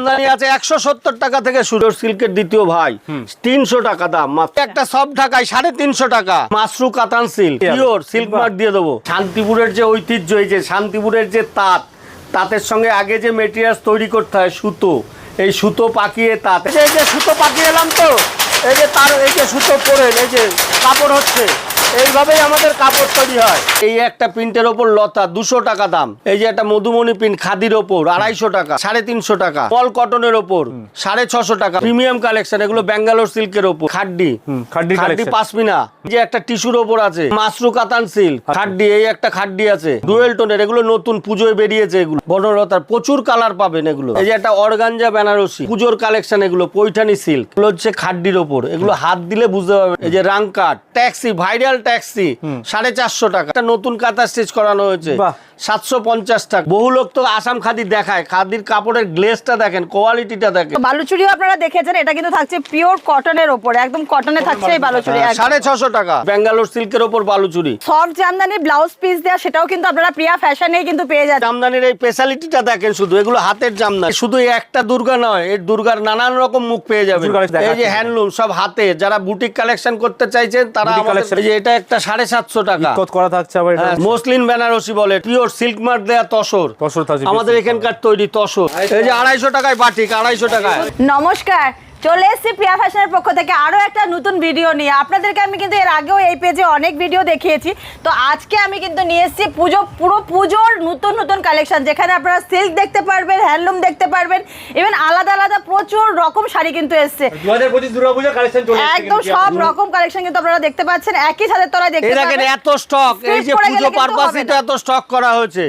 আমদানি আছে একশো সত্তর টাকা থেকে শুরু সিল্কের দ্বিতীয় ভাই। তিনশো টাকা দাম মাত্র। একটা সব ঢাকায় সাড়ে তিনশো টাকা। মাসরু কাতান সিল্ক পিওর সিল্ক মার্ক দিয়ে দেবো। শান্তিপুরের যে ঐতিহ্য এই যে শান্তিপুরের যে তাঁত তাঁতের সঙ্গে আগে যে মেটেরিয়ালস তৈরি করতে হয় সুতো। এই সুতো পাকিয়ে তাঁত। এই যে সুতো পাকিয়ে এলাম তো। এই যে তার এই যে সুতো পরে এই যে কাপড় হচ্ছে। এইভাবেই আমাদের কাপড় তৈরি হয়। এই একটা প্রিন্টের ওপর লতা দুশো টাকা দাম। এই যে একটা মধুমণি প্রিন্ট খাদির ওপর আড়াইশো টাকা সাড়ে তিনশো টাকা। পল কটনের ওপর সাড়ে ছশো টাকা। প্রিমিয়াম কালেকশন এগুলো ব্যাঙ্গালোর সিল্কের ওপর। খাড্ডি। খাড্ডি পাসমিনা। এই যে একটা টিস্যুর ওপর আছে মাসরু কাতান সিল্ক। খাড্ডি এই একটা খাড্ডি আছে। ডুয়েল টোনের এগুলো নতুন পুজোয় বেরিয়েছে এগুলো। বনলতার প্রচুর কালার পাবেন এগুলো। এই যে একটা অর্গানজা বেনারসি পুজোর কালেকশন এগুলো পৈঠানি সিল্ক। এগুলো হচ্ছে খাড্ডির ওপর। এগুলো হাত দিলে বুঝতে পারবেন। এই যে wrong cut taxi viral taxi সাড়ে চারশো টাকা। একটা নতুন কাতার স্টিচ করানো হয়েছে। সাতশো পঞ্চাশ টাকা। বহু লোক তো আসাম খাদি দেখায়। খাদির কাপড়ের গ্লেসটা দেখেন কোয়ালিটিটা দেখেন। বালুচুরিও আপনারা দেখেছেন এটা কিন্তু থাকছে পিওর কটনের ওপরে একদম কটনে থাকছে এই বালুচুরি সাড়ে ছশো টাকা। ব্যাঙ্গালোর সিল্কের ওপর Baluchari. Soft Jamdani blouse piece দেওয়া সেটাও কিন্তু আপনারা প্রিয়া ফ্যাশনেই কিন্তু পেয়ে যাচ্ছেন। জামদানির এই স্পেশালিটিটা দেখেন শুধু এগুলো হাতের জামদানি। শুধু একটা দুর্গা নয় এই দুর্গার নানান রকম মুখ পেয়ে collection এই যে হ্যান্ডলুম সব হাতে। যারা বুটিক কালেকশন করতে চাইছেন তারা এটা একটা সাড়ে সাতশো টাকা। করা থাকছে হ্যাঁ, মসলিন বেনারসি বলে পিওর সিল্ক দেয়া তসর। তসর আমাদের এখানকার তৈরি তসর। এই যে আড়াইশো টাকায় বাটিক আড়াইশো টাকায়। নমস্কার চলে এসেছি প্রিয়া ফ্যাশনের পক্ষ থেকে আরও একটা নতুন ভিডিও নিয়ে। আপনাদেরকে আমি কিন্তু এর আগেও এই পেজে অনেক ভিডিও দেখিয়েছি। তো আজকে আমি কিন্তু নিয়ে এসেছি পুজো পুরো পুজোর নতুন নতুন কালেকশন যেখানে আপনারা সিল্ক দেখতে পারবেন হ্যান্ডলুম দেখতে পারবেন ইভেন আলাদা আলাদা প্রচুর রকম শাড়ি কিন্তু এসছে। একদম সব রকম কালেকশন কিন্তু আপনারা দেখতে পাচ্ছেন। একই সাথে তলায় দেখতে পাবেন। এত স্টক এই যে পুজো পারপাসে তো এত স্টক করা হয়েছে।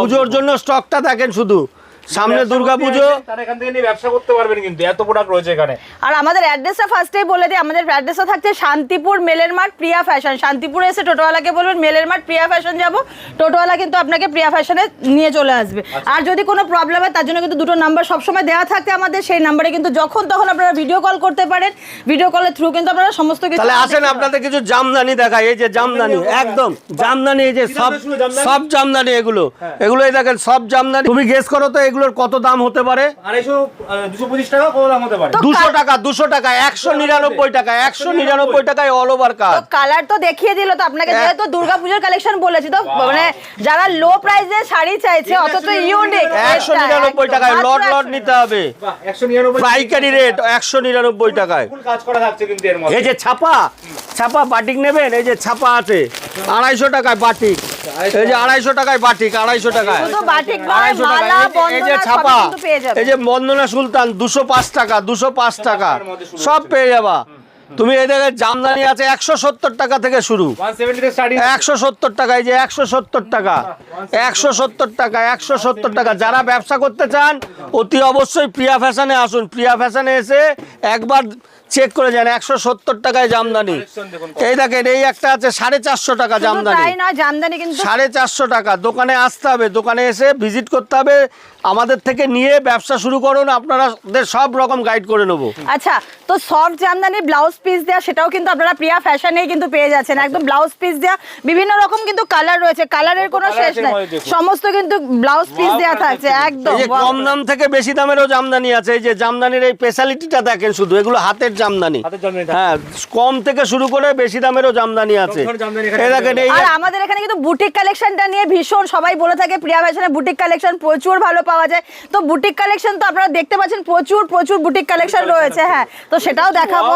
পুজোর জন্য স্টকটা দেখেন শুধু। সামনে দুর্গা পুজো। এখান থেকে নিয়ে ব্যবসা করতে পারবেন কিন্তু এত প্রোডাক্ট রয়েছে এখানে। আর আমাদের অ্যাড্রেসটা ফার্স্টেই বলে দিই আমাদের অ্যাড্রেসটা থাকছে শান্তিপুর মেলের মাঠ প্রিয়া ফ্যাশন শান্তিপুরে এসে টোটোওয়ালাকে বলবেন মেলের মাঠ প্রিয়া ফ্যাশন যাব। টোটোওয়ালা কিন্তু আপনাকে প্রিয়া ফ্যাশনে নিয়ে চলে আসবে। আর যদি কোনো প্রবলেম হয় তার জন্য কিন্তু দুটো নাম্বার সবসময় দেওয়া থাকে আমাদের সেই নাম্বারে কিন্তু যখন তখন আপনারা ভিডিও কল করতে পারেন। ভিডিও কলের থ্রু কিন্তু আপনারা সমস্ত কিছু তাহলে আসেন আপনাদের কিছু জামদানি দেখাই এই যে জামদানি একদম জামদানি এই যে সব? সব জামদানি এগুলো। এগুলো এই দেখেন সব জামদানি। তুমি গেস করো তো এগুলোর কত দাম হতে পারে? আড়াইশো দুশো পঁচিশ টাকা কত দাম হতে পারে? দুশো টাকা দুশো টাকা একশো নিরানব্বই টাকা একশো নিরানব্বই। টাকায় অল ওভার কাজ কালার তো দেখিয়ে দিল তো আপনাকে। যেহেতু দুর্গাপূজার কালেকশন বলেছি তো মানে যারা লো প্রাইসে শাড়ি চাইছে অথচ ইউনিক একশো নিরানব্বই টাকায় লট লট নিতে হবে। পাইকারি রেট একশো নিরানব্বই টাকায়। এই যে ছাপা ছাপা বাটিক নেবেন এই যে ছাপা আছে আড়াইশো টাকায় বাটিক এই যে আড়াইশো টাকায় বাটিক আড়াইশো টাকায়। আড়াইশো এই যে- ছাপা। এই যে বন্দনা সুলতান দুশো পাঁচ টাকা দুশো পাঁচ টাকা সব পেয়ে যাবা। তুমি এই দেখে জামদানি আছে একশো সত্তর টাকা থেকে শুরু। একশো সত্তর টাকা এই যে একশো সত্তর টাকা। একশো সত্তর টাকা একশো সত্তর টাকা। যারা ব্যবসা করতে চান অতি অবশ্যই প্রিয়া ফ্যাশনে আসুন। প্রিয়া ফ্যাশনে এসে একবার চেক করে যান একশো সত্তর টাকায় জামদানি। এই দেখেন এই একটা আছে সাড়ে চারশো টাকা জামদানি। জামদানি কিন্তু সাড়ে চারশো টাকা। দোকানে আসতে হবে দোকানে এসে ভিজিট করতে হবে। আমাদের থেকে নিয়ে ব্যবসা শুরু করুন আপনাদের সব রকম গাইড করে নেব। আচ্ছা তো সফট জামদানি ব্লাউজ পিস দেওয়া সেটাও কিন্তু আপনারা প্রিয়া ফ্যাশনেই কিন্তু পেয়ে যাচ্ছেন। একদম ব্লাউজ পিস দেওয়া বিভিন্ন রকম কিন্তু কালার রয়েছে কালারের কোনো শেষ আছে নাই। সমস্ত কিন্তু ব্লাউজ পিস দেওয়া থাকছে একদম। কম দাম থেকে বেশি দামেরও জামদানি আছে এই যে জামদানির এই স্পেশালিটিটা দেখেন শুধু এগুলো হাতের জামদানি। হাতের জামদানি থাকে। হ্যাঁ কম থেকে শুরু করে বেশি দামেরও জামদানি আছে। আর আমাদের এখানে কিন্তু বুটিক কালেকশনটা নিয়ে ভীষণ সবাই বলে থাকে প্রিয়া ফ্যাশনে বুটিক কালেকশন প্রচুর ভালো পাওয়া যায়। তো বুটিক কালেকশন তো আপনারা দেখতে পাচ্ছেন প্রচুর প্রচুর বুটিক কালেকশন রয়েছে হ্যাঁ। তো সেটাও দেখাবো।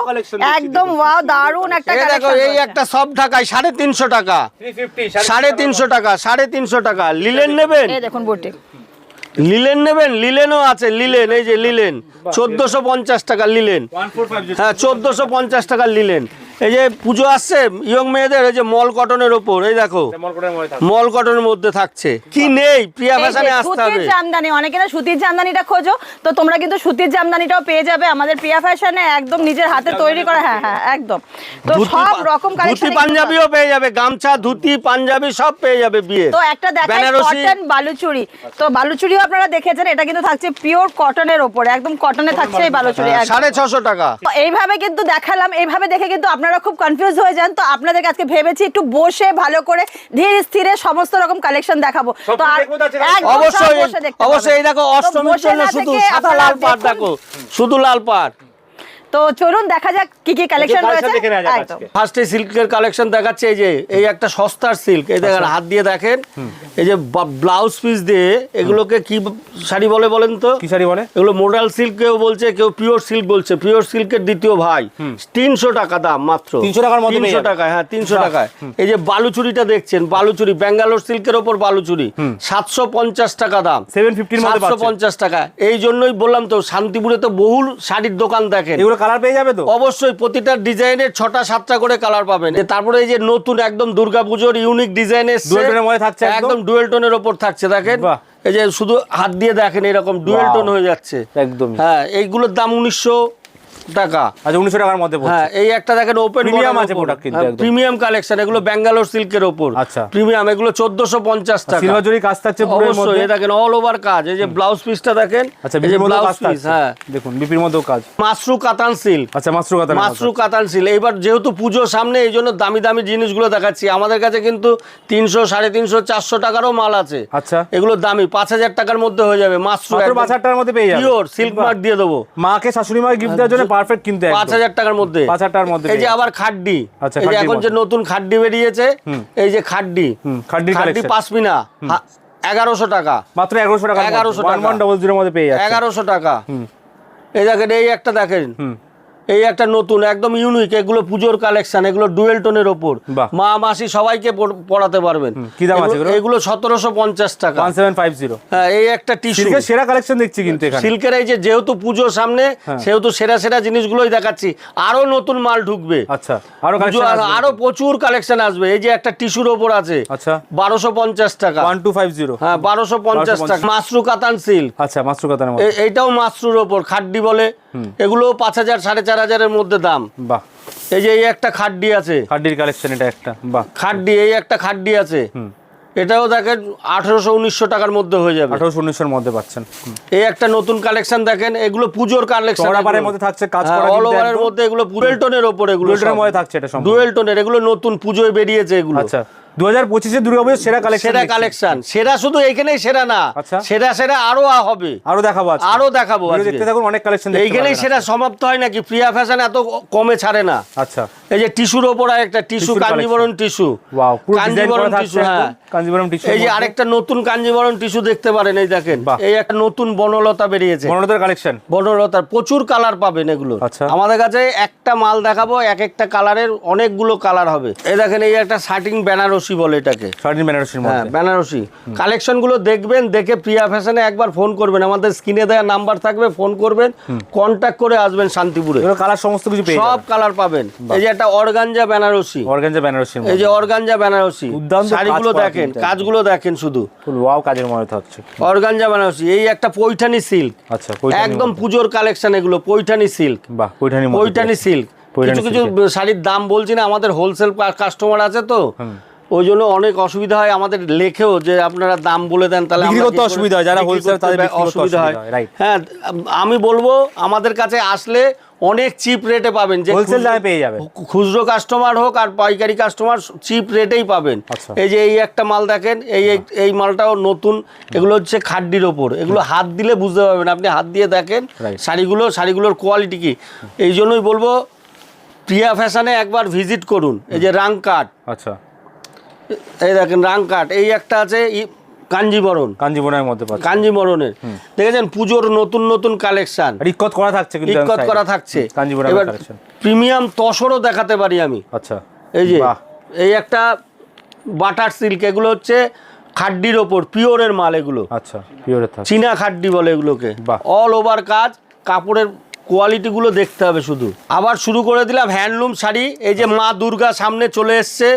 একদম ওয়াও দারুণ একটা দেখো কালেকশন এই একটা সব ঢাকায় সাড়ে তিনশো টাকা। সাড়ে তিনশো টাকা। সাড়ে তিনশো টাকা। লিলেন নেবেন? এই দেখুন বুটিক লিলেন নেবেন? লিলেনও আছে লিলেন এই যে লিলেন চোদ্দশো পঞ্চাশ টাকা লিলেন হ্যাঁ চোদ্দশো পঞ্চাশ টাকা লিলেন এই যে পুজো আসছে ইয়ং মেয়েদের এই যে মল কটনের ওপর এই দেখো। মল কটনের মধ্যে থাকছে। কি নেই? প্রিয়া ফ্যাশনে আসতে সুতির হবে। জামদানি অনেকে না সুতির জামদানিটা খোঁজো তো তোমরা কিন্তু সুতির জামদানিটাও পেয়ে যাবে। আমাদের প্রিয়া ফ্যাশনে একদম নিজের হাতে তৈরি করা হ্যাঁ হ্যাঁ একদম। তো সব রকম ধুতি কালেকশন পাঞ্জাবিও পেয়ে যাবে গামছা ধুতি পাঞ্জাবি সব পেয়ে যাবে বিয়ে। তো একটা দেখেন কটন বালুচুরি। তো বালুচুরিও আপনারা দেখেছেন এটা কিন্তু থাকছে পিওর কটনের ওপরে একদম কটনে থাকছে এই বালুচুরি হ্যাঁ, একদম। সাড়ে ছশো টাকা। তো এইভাবে কিন্তু দেখালাম এইভাবে দেখে কিন্তু আপনারা আপনারা খুব কনফিউজ হয়ে যান। তো আপনাদেরকে আজকে ভেবেছি একটু বসে ভালো করে ধীরে স্থিরে সমস্ত রকম কালেকশন দেখাবো। তো সব অবশ্যই অবশ্যই এই দেখো অষ্টমীর জন্য শুধু সাদা লাল পাড় দেখো শুধু লাল পাড় তো চলুন দেখা যাক কি কি কালেকশন রয়েছে। ফার্স্টে সিল্কের কালেকশন দেখাচ্ছে এই যে এই একটা সস্তার সিল্ক এই দেখেন আচ্ছা। হাত দিয়ে দেখেন। এই যে ব্লাউজ পিস দিয়ে এগুলোকে কি শাড়ি বলে বলেন তো? কি শাড়ি বলে? এগুলো মোডাল সিল্ক কেউ বলছে কেউ পিওর সিল্ক বলছে। পিওর সিল্কের দ্বিতীয় ভাই। তিনশো টাকা দাম মাত্র। 300 টাকার মধ্যে তিনশো। টাকায় হ্যাঁ তিনশো টাকায়। এই যে বালুচুরিটা দেখছেন বালুচুরি ব্যাঙ্গালোর সিল্কের ওপর বালুচুরি। সাতশো পঞ্চাশ টাকা দাম। 750 এর মধ্যে সাতশো পঞ্চাশ টাকা এই জন্যই বললাম তো শান্তিপুরে তো বহুল শাড়ির দোকান দেখেন। এগুলো কালার পেয়ে যাবে তো? অবশ্যই প্রতিটা ডিজাইনের ছটা সাতটা করে কালার পাবেন। তারপরে এই যে নতুন একদম দুর্গাপুজোর ইউনিক ডিজাইন এসছে। Dual tone এর মধ্যে থাকছে একদম? ডুয়েল টোনের ওপর থাকছে দেখেন। এই যে শুধু হাত দিয়ে দেখেন এরকম ডুয়েল টোন হয়ে যাচ্ছে। একদম হ্যাঁ এইগুলোর দাম উনিশশো টাকা। আচ্ছা উনিশশো টাকার মধ্যে হ্যাঁ এই একটা দেখেন ওপেন Premium আছে কিন্তু প্রিমিয়াম কালেকশন এগুলো ব্যাঙ্গালোর সিল্কের ওপর আচ্ছা। প্রিমিয়াম এগুলো চোদ্দশো পঞ্চাশ টাকা। সিলভার কাজ থাকছে অবশ্যই দেখেন অল ওভার কাজ। এই যে ব্লাউজ পিসটা দেখেন আচ্ছা এই যে ব্লাউজ পিস হ্যাঁ। দেখুন বিপির মধ্যেও কাজ। মাশরু কাতান সিল্ক আচ্ছা কাতান এইবার যেহেতু পুজো সামনে এই জন্য দামি দামি জিনিসগুলো দেখাচ্ছি। আমাদের কাছে কিন্তু তিনশো সাড়ে তিনশো চারশো টাকারও মাল আছে। আচ্ছা। এগুলো দামি পাঁচ হাজার টাকার মধ্যে হয়ে যাবে মাত্র পাঁচ হাজার টাকার মধ্যে পেয়ে যাবে। পিওর সিল্ক মার্ক দিয়ে দেবো। মাকে শাশুড়ি মাকে গিফট দেওয়ার জন্য পারফেক্ট কিন্তু একদম। পাঁচ হাজার টাকার মধ্যে। পাঁচ হাজার টাকার মধ্যে এই যে আবার খাড্ডি। আচ্ছা, এই যে এখন যে নতুন খাড্ডি বেরিয়েছে এই যে খাড্ডি। খাড্ডি collection। পাসমিনা এগারোশো টাকা। মাত্র এগারোশো টাকা। 1100 টাকা। মধ্যে পেয়ে যাচ্ছে এগারোশো টাকা। এই দেখেন এই একটা দেখেন। এই একটা নতুন একদম ইউনিক এগুলো পুজোর কালেকশন এগুলো ডুয়েল টোনের ওপর। মা মাসি সবাইকে পড়াতে পারবেন। কি দাম আছে এগুলো? সতেরোশো পঞ্চাশ টাকা। ওয়ান সেভেন ফাইভ জিরো হ্যাঁ এই একটা টিস্যু সেরা কালেকশন দেখছি কিন্তু এখানে। সিল্কের এই যে যেহেতু পুজো সামনে হ্যাঁ। সেহেতু সেরা সেরা জিনিসগুলোই দেখাচ্ছি। আরও নতুন মাল ঢুকবে। আচ্ছা আরও কালেকশন আর- প্রচুর কালেকশন আসবে। এই যে একটা টিস্যুর ওপর আছে আচ্ছা। বারোশো পঞ্চাশ টাকা। ওয়ান টু ফাইভ জিরো হ্যাঁ বারোশো পঞ্চাশ 1250 টাকা। মাশরু কাতান সিল্ক আচ্ছা মধ্যে। এ- এইটাও মাশরুর ওপর। খাড্ডি বলে এগুলো পাঁচ হাজার সাড়ে চার হাজারের মধ্যে দাম। বাহ। এই যে এই একটা খাড্ডি আছে। হাড্ডির কালেকশন এটা একটা বাহ। খাড্ডি এই একটা খাড্ডি আছে। এটাও দেখেন আঠারোশো উনিশশো টাকার মধ্যে হয়ে যাবে। আঠারোশো উনিশশোর মধ্যে পাচ্ছেন। এই একটা নতুন কালেকশন দেখেন এগুলো পুজোর কালেকশন মধ্যে থাকছে, কাজ করা অল ওভারের মধ্যে এগুলো ডুয়েল টোনের ওপর এগুলো মধ্যে থাকছে এটা। ডুয়েল টোনের এগুলো নতুন পুজোয় বেরিয়েছে এগুলো। আচ্ছা। দু হাজার পঁচিশে দুর্গাপুজোর সেরা কালেকশন সেরা কালেকশন সেরা শুধু এখানেই সেরা না। আচ্ছা। সেরা সেরা আরও হবে। আরও দেখাবো আরও দেখাবো দেখতে থাকুন অনেক কালেকশন এইখানেই সেটা সমাপ্ত হয় নাকি? প্রিয়া ফ্যাশন এত কমে ছাড়ে না। আচ্ছা। এই যে টিস্যুর ওপর একটা tissue Kanjivaram tissue. Wow Kanjivaram tissue হ্যাঁ। কাঞ্জিবরম টিস্যু এই যে আরেকটা নতুন কাঞ্জিবরণ টিস্যু দেখতে পারেন এই দেখেন। এই একটা নতুন বনলতা বেরিয়েছে। বনলতার কালেকশন বনলতার প্রচুর কালার পাবেন এগুলো। আচ্ছা। আমাদের কাছে একটা মাল দেখাবো এক একটা কালারের অনেকগুলো কালার হবে। এই দেখেন এই একটা শার্টিং বেনারসি বলে এটাকে। শার্টিন বেনারসির হ্যাঁ বেনারসি। কালেকশনগুলো দেখবেন দেখে প্রিয়া ফ্যাশনে একবার ফোন করবেন। আমাদের স্ক্রিনে দেওয়া নাম্বার থাকবে ফোন করবেন। কন্ট্যাক্ট করে আসবেন শান্তিপুরে। কালার সমস্ত কিছু সব কালার পাবেন। এই যে একটা অর্গানজা বেনারসি। অর্গানজা বেনারসির এই যে অর্গানজা বেনারসি। শাড়িগুলো দেখেন কাজগুলো দেখেন শুধু। ফুল ওয়াও কাজের মধ্যে থাকছে। অর্গানজা বেনারসি এই একটা পৈঠানি সিল্ক। আচ্ছা একদম। পুজোর কালেকশন এগুলো পৈঠানি সিল্ক। বাহ মধ্যে। পৈঠানি সিল্ক। কিছু কিছু শাড়ির দাম বলছি না আমাদের হোলসেল কাস্টমার আছে তো। ওই জন্য অনেক অসুবিধা হয় আমাদের লেখেও যে আপনারা দাম বলে দেন তাহলে করতে অসুবিধা হয়, যারা করতে তাদের অসুবিধা হয়. হ্যাঁ আমি বলব আমাদের কাছে আসলে অনেক চিপ রেটে পাবেন। যে খুচরো- দামে পেয়ে যাবেন। খুচরো কাস্টমার হোক আর পাইকারি কাস্টমার চিপ রেটেই পাবেন। আচ্ছা। এই যে এই একটা মাল দেখেন এই এই- এই মালটাও নতুন। এগুলো হচ্ছে খাড্ডির ওপর। এগুলো হাত দিলে বুঝতে পারবেন। আপনি হাত দিয়ে দেখেন শাড়িগুলো শাড়িগুলোর কোয়ালিটি কি। এই জন্যই বলব প্রিয়া ফ্যাশনে একবার ভিজিট করুন। এই যে রাং কাট। আচ্ছা। এই দেখেন রাং কাট। এই একটা আছে কাঞ্জিবরণ। কাঞ্জিবরমের মধ্যে কাঞ্জিবরণের। দেখেছেন? পুজোর নতুন নতুন কালেকশন। আর করা থাকছে কিন্তু ইক্কত করা থাকছে। এবার প্রিমিয়াম তসরও দেখাতে পারি আমি। আচ্ছা। এই যে এই একটা বাটার সিল্ক এগুলো হচ্ছে খাড্ডির ওপর পিওরের মাল এগুলো। আচ্ছা পিওরের চীনা খাড্ডি বলে এগুলোকে। অল ওভার কাজ কাপড়ের কোয়ালিটি গুলো দেখতে হবে শুধু। আবার শুরু করে দিলাম হ্যান্ডলুম শাড়ি এই যে মা দুর্গা সামনে চলে এসছে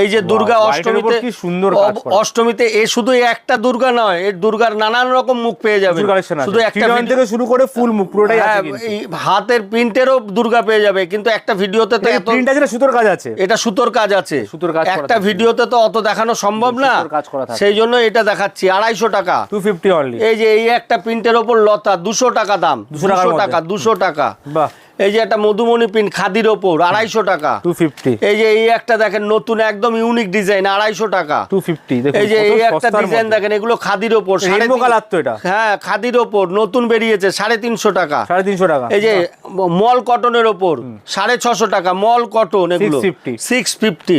এই যে দুর্গা অষ্টমীতে সুন্দর। অষ্টমীতে এ শুধু একটা দুর্গা নয় এর দুর্গার নানান রকম মুখ পেয়ে যাবে। শুধু একটা থেকে শুরু করে ফুল মুখ পুরোটাই হ্যাঁ, হাতের প্রিন্টেরও দুর্গা পেয়ে যাবে কিন্তু একটা ভিডিওতে তো প্রিন্ট আছে সুতোর কাজ আছে। এটা সুতোর কাজ আছে। সুতোর কাজ একটা ভিডিওতে তো অত দেখানো সম্ভব না। সেই জন্য এটা দেখাচ্ছি আড়াইশো টাকা। টু ফিফটি অনলি এই যে এই একটা প্রিন্টের ওপর লতা দুশো টাকা দাম। দুশো। টাকা দুশো টাকা। এই যে একটা মধুমণি পিন খাদির ওপর আড়াইশো টাকা। টু ফিফটি এই যে এই একটা দেখেন নতুন একদম ইউনিক ডিজাইন আড়াইশো টাকা। টু ফিফটি এই যে এই একটা ডিজাইন দেখেন এগুলো খাদির ওপর। হ্যাঁ খাদির ওপর নতুন বেরিয়েছে সাড়ে তিনশো টাকা। সাড়ে তিনশো টাকা। এই যে মল কটনের ওপর সাড়ে ছশো টাকা মল কটন এগুলো। সিক্স ফিফটি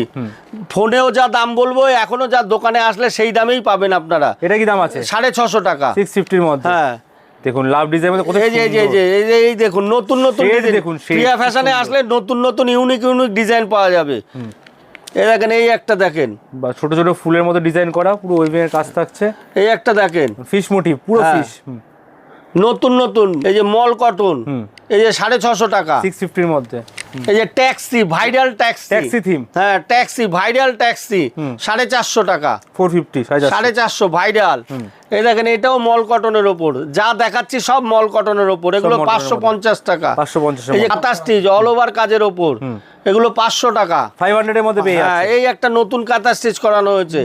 ফোনেও যা দাম বলব এখনও যা দোকানে আসলে সেই দামেই পাবেন আপনারা। এটা কি দাম আছে? সাড়ে ছশো টাকা। সিক্স ফিফটির মধ্যে। হ্যাঁ। দেখুন লাভ ডিজাইন মধ্যে কত এই যে এই যে এই যে এই দেখুন নতুন নতুন দেখুন, প্রিয়া ফ্যাশনে আসলে নতুন নতুন ইউনিক ইউনিক ডিজাইন পাওয়া যাবে। এই দেখেন এই একটা দেখেন। বা ছোট ছোট ফুলের মতো ডিজাইন করা পুরো ওয়েভিং এর কাজ থাকছে। এই একটা দেখেন। ফিশ মোটিভ পুরো হ্যাঁ। ফিশ নতুন নতুন এই যে মল কটন। এই যে সাড়ে ছশো টাকা। সিক্স ফিফটির মধ্যে এই যে taxi viral taxi Taxi theme। হ্যাঁ ট্যাক্সি ভাইরাল ট্যাক্সি সাড়ে চারশো টাকা। ফোর ফিফটি সাড়ে চারশো। ভাইরাল এই দেখেন এটাও মল কটনের ওপর। যা দেখাচ্ছি সব মল কটনের ওপর। এগুলো পাঁচশো পঞ্চাশ টাকা। পাঁচশো স্টিচ অল ওভার কাজের ওপর। এগুলো পাঁচশো টাকা। ফাইভ হান্ড্রেডের মধ্যে হ্যাঁ এই একটা নতুন কাঁথা স্টিচ করানো হয়েছে।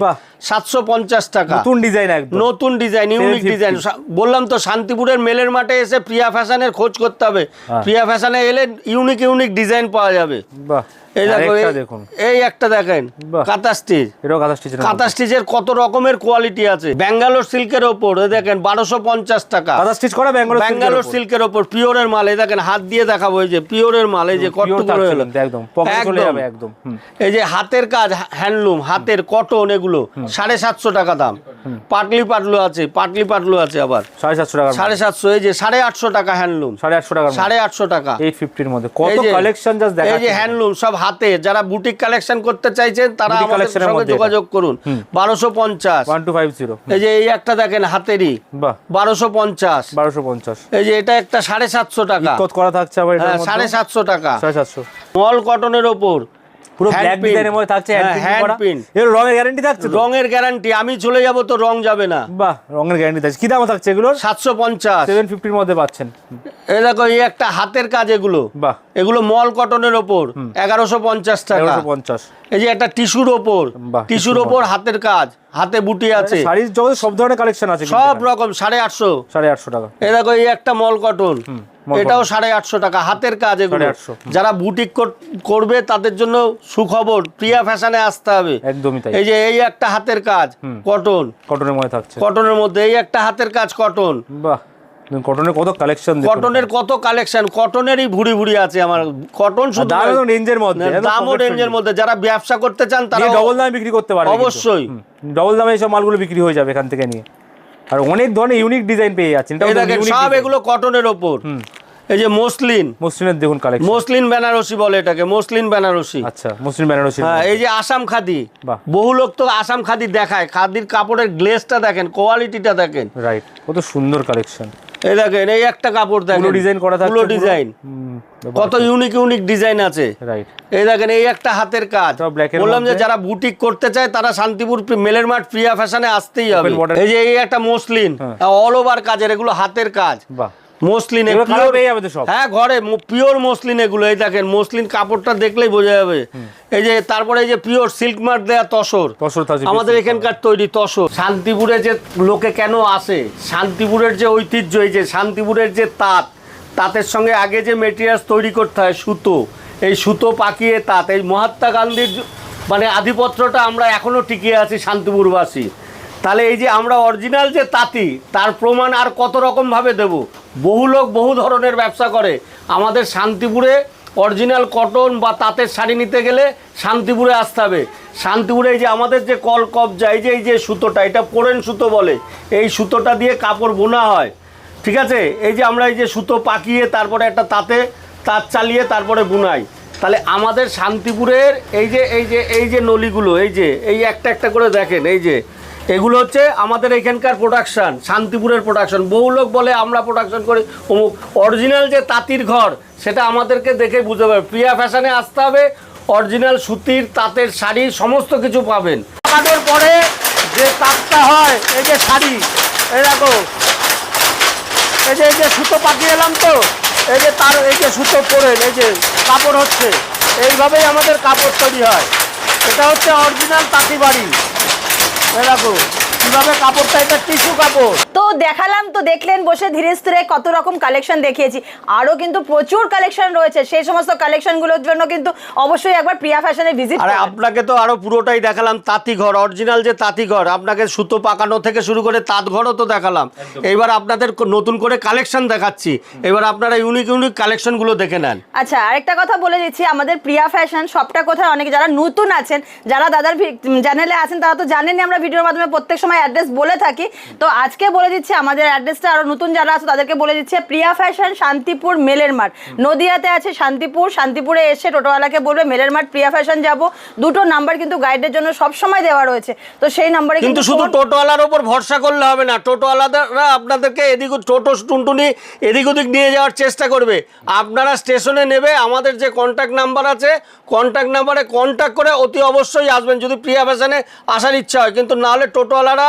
সাতশো পঞ্চাশ টাকা। নতুন ডিজাইন নতুন ডিজাইন ইউনিক ডিজাইন। বললাম তো শান্তিপুরের মেলের মাঠে এসে প্রিয়া ফ্যাশনের খোঁজ করতে হবে। হ্যাঁ। প্রিয়া ফ্যাশনে এলে ইউনিক ইউনিক ডিজাইন পাওয়া যাবে। বাহ। এই দেখো আরেকটা এই- দেখুন। এই একটা দেখেন কাঁথা স্টিচ। কাঁথা স্টিচের কত রকমের কোয়ালিটি আছে। ব্যাঙ্গালোর সিল্কের ওপর দেখেন বারোশো পঞ্চাশ টাকা। কাঁথা স্টিচ করা ব্যাঙ্গালোর সিল্কের ওপর। পিওরের মাল এই দেখেন হাত দিয়ে দেখাবো এই যে পিওরের মাল এই যে কত পিওর করে থাকছে হলো। কিন্তু একদম একদম। যাবে একদম হুম। এই যে হাতের কাজ হ্যান্ডলুম হাতের কটন এগুলো সাড়ে সাতশো টাকা দাম। পাটলি পাটলু আছে পাটলি পাটলু আছে আবার। সাড়ে সাতশো টাকা সাড়ে সাতশো এই যে সাড়ে আটশো টাকা হ্যান্ডলুম সাড়ে আটশো টাকা সাড়ে আটশো টাকা। এইট ফিফটির মধ্যে। কত কালেকশন জাস্ট এই যে হ্যান্ডলুম সব হাতে যারা বুটিক কালেকশন করতে চাইছেন তারা আমাদের সঙ্গে যোগাযোগ করুন। বারোশো পঞ্চাশ। ওয়ান টু ফাইভ জিরো এই যে এই একটা দেখেন হাতেরই। বারোশো পঞ্চাশ। বারোশো পঞ্চাশ। এই যে এটা একটা সাড়ে সাতশো টাকা। করা থাকছে হ্যাঁ সাড়ে সাতশো টাকা। সাড়ে সাতশো। মল কটনের ওপর। পুরো ব্ল্যাক। ডিজাইনের মধ্যে থাকছে হ্যাঁ, হ্যান্ড print। এর রঙের গ্যারান্টি থাকছে রঙের গ্যারান্টি আমি চলে যাব তো রং যাবে না। বাহ রঙের গ্যারান্টি থাকছে। কি দাম থাকছে এগুলোর? সাতশো পঞ্চাশ। সেভেন ফিফটির মধ্যে পাচ্ছেন। এই দেখো এই একটা হাতের কাজ এগুলো। বাহ। এগুলো মল কটনের ওপর। এগারোশো পঞ্চাশ টাকা। এগারোশো পঞ্চাশ। এই যে একটা টিস্যুর ওপর। টিস্যুর ওপর হাতের কাজ। হাতে বুটি আছে। শাড়ির জগতে সব ধরনের কালেকশন আছে সব রকম সাড়ে আটশো। সাড়ে আটশো টাকা। এই দেখো এই একটা মল কটন। এটাও সাড়ে আটশো টাকা হাতের কাজ এগুলো। 850 যারা বুটিক করবে তাদের জন্য সুখবর প্রিয়া ফ্যাশনে আসতে হবে। একদমই তাই। এই যে এই একটা হাতের কাজ কটন। কটনের মধ্যে থাকছে। কটনের মধ্যে এই একটা হাতের কাজ কটন। বাহ কটনের কত কালেকশন কটনের কত কালেকশন কটনেরই ভুড়ি ভুড়ি আছে আমার। কটন শুধু রেঞ্জের মধ্যে দামও রেঞ্জের মধ্যে। যারা ব্যবসা করতে চান তারা ডবল দামে বিক্রি করতে পারবে অবশ্যই। ডবল দামে এইসব মালগুলো বিক্রি হয়ে যাবে এখান থেকে নিয়ে। আর অনেক ধরনের ইউনিক ডিজাইন পেয়ে যাচ্ছেন। সব এগুলো কটনের ওপর। এই যে মসলিন। মসলিনের দেখুন কালেকশন মসলিন বেনারসি বলে এটাকে মসলিন বেনারসি। আচ্ছা মুসলিম বেনারসি। হ্যাঁ এই যে আসাম খাদি। বহু। লোক তো আসাম খাদি দেখায়। খাদির কাপড়ের গ্লেজটা দেখেন কোয়ালিটিটা দেখেন। রাইট কত সুন্দর কালেকশন এই দেখেন এই একটা কাপড় দেখেন। পুরো ডিজাইন করা থাকছে পুরো ডিজাইন কত ইউনিক ইউনিক ডিজাইন আছে। রাইট এই দেখেন এই একটা হাতের কাজ। বললাম যে যারা বুটিক করতে চায় তারা শান্তিপুর মেলের মাঠ প্রিয়া ফ্যাশনে আসতেই হবে। এই যে এই একটা মসলিন। হ্যাঁ। অল ওভার কাজের এগুলো হাতের কাজ। বাহ। মসলিন এগুলো পেয়ে যাবে তো সব? হ্যাঁ ঘরে পিওর মসলিন এগুলো এই দেখেন মসলিন কাপড়টা দেখলেই বোঝা যাবে। এই যে তারপরে এই যে পিওর সিল্ক মার্ক দেয়া তসর আমাদের এখানকার তৈরি তসর। শান্তিপুরে যে লোকে কেন আসে? শান্তিপুরের যে ঐতিহ্য এই যে শান্তিপুরের যে তাঁত তাঁতের সঙ্গে আগে যে মেটেরিয়ালস তৈরি করতে হয় সুতো। এই সুতো পাকিয়ে তাঁত এই মহাত্মা গান্ধীর মানে আধিপত্যটা আমরা এখনও টিকিয়ে আছি শান্তিপুরবাসী তাহলে এই যে আমরা অরিজিনাল যে তাঁতি, তার প্রমাণ আর কত রকমভাবে দেব? বহু লোক বহু ধরনের ব্যবসা করে। আমাদের শান্তিপুরে অরিজিনাল কটন বা তাঁতের শাড়ি নিতে গেলে শান্তিপুরে আসতে হবে। শান্তিপুরে এই যে আমাদের যে কল কবজা, এই যে এই যে সুতোটা, এটা পোড়েন সুতো বলে। এই সুতোটা দিয়ে কাপড় বোনা হয়। ঠিক আছে? এই যে আমরা এই যে সুতো পাকিয়ে তারপরে একটা তাঁতে তাঁত চালিয়ে তারপরে বুনাই। তাহলে আমাদের শান্তিপুরের এই যে এই যে এই যে নলিগুলো, এই যে, এই একটা একটা করে দেখেন, এই যে এগুলো হচ্ছে আমাদের এখানকার প্রোডাকশান শান্তিপুরের প্রোডাকশন বহু লোক বলে, আমরা প্রোডাকশন করি। অমুক অরিজিনাল যে তাঁতির ঘর, সেটা আমাদেরকে দেখে বুঝতে পারবে প্রিয়া ফ্যাশনে আসতে হবে অরিজিনাল সুতির, তাঁতের শাড়ি, সমস্ত কিছু পাবেন। আমাদের পরে যে তাঁতটা হয়, এই যে শাড়ি, এই দেখো, এই যে এই যে সুতো পাঠিয়ে এলাম তো, এই যে তার, এই যে সুতো পরেন এই যে কাপড় হচ্ছে, এইভাবেই আমাদের কাপড় তৈরি হয়। এটা হচ্ছে অরিজিনাল তাঁতি বাড়ি। এই দেখো কি এইভাবে কাপড়টা এটা টিস্যু কাপড়? তো দেখালাম তো দেখলেন বসে ধীরে স্থিরে কত রকম কালেকশন দেখিয়েছি। আরও কিন্তু প্রচুর কালেকশন রয়েছে। সেই সমস্ত কালেকশনগুলোর জন্য কিন্তু অবশ্যই একবার প্রিয়া ফ্যাশনে ভিজিট আরে আপনাকে তো আরও পুরোটাই দেখালাম তাঁতি ঘর অরিজিনাল যে তাঁতি ঘর আপনাকে সুতো পাকানো থেকে শুরু করে তাঁত ঘরও তো দেখালাম। এবার আপনাদের নতুন করে কালেকশন দেখাচ্ছি। এবার আপনারা ইউনিক ইউনিক কালেকশনগুলো দেখে নেন। আচ্ছা আরেকটা কথা বলে দিচ্ছি আমাদের প্রিয়া ফ্যাশন সবটা কোথায় অনেক যারা নতুন আছেন যারা দাদার চ্যানেলে আছেন তারা তো জানেনই আমরা ভিডিওর মাধ্যমে প্রত্যেক সময় অ্যাড্রেস বলে থাকি। তো আজকে বলে দিচ্ছি আমাদের অ্যাড্রেসটা আরও নতুন যারা আছে তাদেরকে বলে দিচ্ছে প্রিয়া ফ্যাশন শান্তিপুর মেলের মাঠ। নদিয়াতে আছে শান্তিপুর শান্তিপুরে এসে টোটোওয়ালাকে বলবে মেলের মাঠ প্রিয়া ফ্যাশন যাব। দুটো নাম্বার কিন্তু গাইডের জন্য সব সময় দেওয়া রয়েছে। তো সেই নাম্বারে কিন্তু শুধু টোটোওয়ালার ওপর ভরসা করলে হবে না। টোটোওয়ালারা আপনাদেরকে এদিক টোটো টুনটুনি এদিক ওদিক নিয়ে যাওয়ার চেষ্টা করবে। আপনারা স্টেশনে নেবে আমাদের যে কন্ট্যাক্ট নাম্বার আছে কন্ট্যাক্ট নাম্বারে কন্ট্যাক্ট করে অতি অবশ্যই আসবেন যদি প্রিয়া ফ্যাশনে আসার ইচ্ছা হয়। কিন্তু নাহলে টোটোওয়ালারা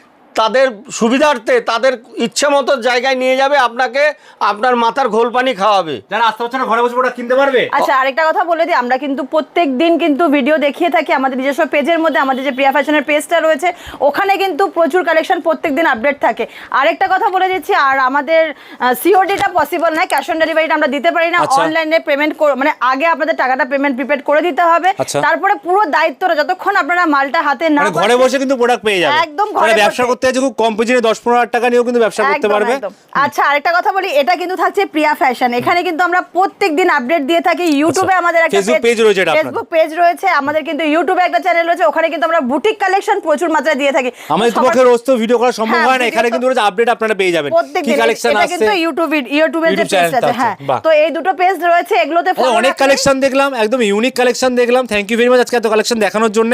তাদের সুবিধার্থে তাদের ইচ্ছে মতো জায়গায় নিয়ে যাবে আপনাকে আপনার মাথার ঘোল পানি খাওয়াবে যারা আসতে পারছে না ঘরে বসে ওটা কিনতে পারবে আচ্ছা আরেকটা কথা বলে দিই আমরা কিন্তু প্রত্যেক দিন কিন্তু ভিডিও দেখিয়ে থাকি আমাদের নিজস্ব পেজের মধ্যে আমাদের যে প্রিয়া ফ্যাশনের পেজটা রয়েছে ওখানে কিন্তু প্রচুর কালেকশন প্রত্যেক দিন আপডেট থাকে আরেকটা কথা বলে দিচ্ছি আর আমাদের সিওডিটা পসিবল নয় ক্যাশ অন ডেলিভারিটা আমরা দিতে পারি না আচ্ছা। অনলাইনে পেমেন্ট মানে আগে আপনাদের টাকাটা পেমেন্ট প্রিপেড করে দিতে হবে আচ্ছা। তারপরে পুরো দায়িত্বটা যতক্ষণ আপনারা মালটা হাতে না মানে ঘরে বসে কিন্তু প্রোডাক্ট পেয়ে যাবে একদম ঘরে মানে ব্যবসা বসে। করতে আছে খুব কম পুঁজিতে দশ পনেরো হাজার টাকা নিয়েও কিন্তু ব্যবসা করতে পারবে। আচ্ছা আরেকটা কথা বলি এটা কিন্তু থাকছে প্রিয়া ফ্যাশন। এখানে কিন্তু আমরা প্রত্যেক দিন আপডেট দিয়ে থাকি ইউটিউবে আচ্ছা, আমাদের একটা page রয়েছে ফেসবুক পেজ রয়েছে আমাদের কিন্তু ইউটিউবে একটা চ্যানেল রয়েছে ওখানে কিন্তু আমরা বুটিক কালেকশন প্রচুর মাত্রায় দিয়ে থাকি। আমাদের পক্ষে রোজ তো ভিডিও করা সম্ভব হ্যাঁ, হয় না এখানে কিন্তু রোজ আপডেট আপনারা পেয়ে যাবেন। প্রত্যেক দিন কালেকশন আসছে? কিন্তু ইউটিউব ইউটিউবের যে পেজ আছে আছে, হ্যাঁ তো এই দুটো পেজ রয়েছে এগুলোতে অনেক কালেকশন দেখলাম একদম ইউনিক কালেকশন দেখলাম। থ্যাংক ইউ ভেরি মাচ আজকে এত কালেকশন দেখানোর জন্য।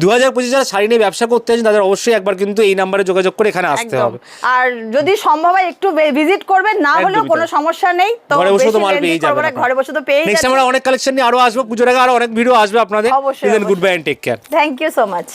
দু হাজার পঁচিশ যারা শাড়ি নিয়ে ব্যবসা করতে আছেন তাদের অবশ্যই একবার কিন্তু এই নাম্বারে যোগাযোগ করে এখানে আসতে হবে। আর যদি সম্ভব হয় একটু ভিজিট করবেন না হলেও কোনো সমস্যা নেই তো ঘরে বসে তো মাল পেয়ে যাবেন ঘরে বসে তো পেয়ে নেক্সট আমরা অনেক কালেকশন নিয়ে আরও আসব পুজোর আগে আরও অনেক ভিডিও আসবে আপনাদের। অবশ্যই, good bye and take care thank you so much